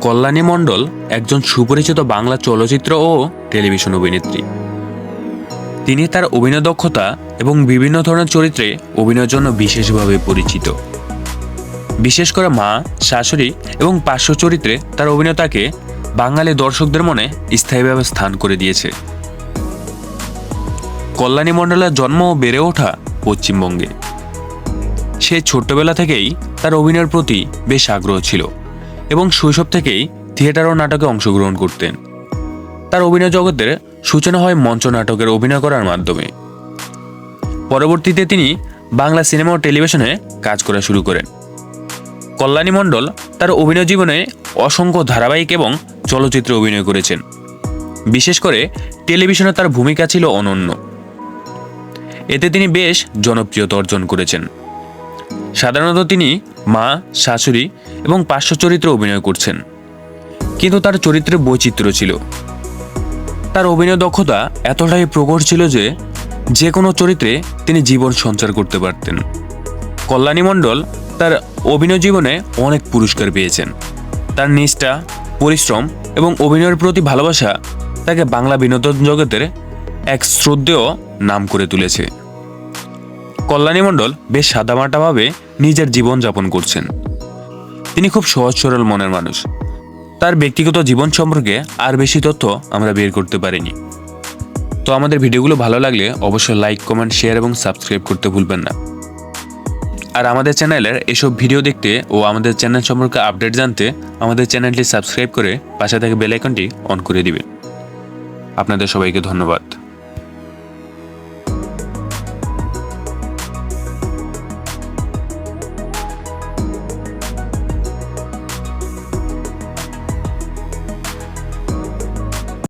কল্যাণী মণ্ডল একজন সুপরিচিত বাংলা চলচ্চিত্র ও টেলিভিশন অভিনেত্রী। তিনি তার অভিনয় দক্ষতা এবং বিভিন্ন ধরনের চরিত্রে অভিনয়ের জন্য বিশেষভাবে পরিচিত। বিশেষ করে মা, শাশুড়ি এবং পার্শ্ব চরিত্রে তার অভিনেতাকে বাঙালি দর্শকদের মনে স্থায়ীভাবে স্থান করে দিয়েছে। কল্যাণী মণ্ডলের জন্ম বেড়ে ওঠা পশ্চিমবঙ্গে। সে ছোট্টবেলা থেকেই তার অভিনয়ের প্রতি বেশ আগ্রহ ছিল। এবং শৈশব থেকেই থিয়েটার ও নাটকে অংশগ্রহণ করতেন। তার অভিনয় জগতের সূচনা হয় মঞ্চ নাটকের অভিনয় করার মাধ্যমে। পরবর্তীতে তিনি বাংলা সিনেমা ও টেলিভিশনে কাজ করা শুরু করেন। কল্যাণী মণ্ডল তার অভিনয় জীবনে অসংখ্য ধারাবাহিক এবং চলচ্চিত্রে অভিনয় করেছেন। বিশেষ করে টেলিভিশনে তার ভূমিকা ছিল অনন্য। এতে তিনি বেশ জনপ্রিয়তা অর্জন করেছেন। সাধারণত তিনি মা, শাশুড়ি এবং পার্শ্ব চরিত্রে অভিনয় করছেন। কিন্তু তার চরিত্রে বৈচিত্র্য ছিল। তার অভিনয় দক্ষতা এতটাই প্রকট ছিল যে যে কোনো চরিত্রে তিনি জীবন সঞ্চার করতে পারতেন। কল্যাণী মণ্ডল তার অভিনয় জীবনে অনেক পুরস্কার পেয়েছেন। তার নিষ্ঠা, পরিশ্রম এবং অভিনয়ের প্রতি ভালোবাসা তাকে বাংলা বিনোদন জগতের এক শ্রদ্ধেয় নাম করে তুলেছে। কল্যাণী মণ্ডল বেশ সাদামাটাভাবে নিজের জীবনযাপন করছেন। তিনি খুব সহজ সরল মনের মানুষ। তার ব্যক্তিগত জীবন সম্পর্কে আর বেশি তথ্য আমরা বের করতে পারিনি। তো আমাদের ভিডিওগুলো ভালো লাগলে অবশ্যই লাইক, কমেন্ট, শেয়ার এবং সাবস্ক্রাইব করতে ভুলবেন না। আর আমাদের চ্যানেলের এসব ভিডিও দেখতে ও আমাদের চ্যানেল সম্পর্কে আপডেট জানতে আমাদের চ্যানেলটি সাবস্ক্রাইব করে পাশে থেকে বেল আইকনটি অন করে দিবেন। আপনাদের সবাইকে ধন্যবাদ।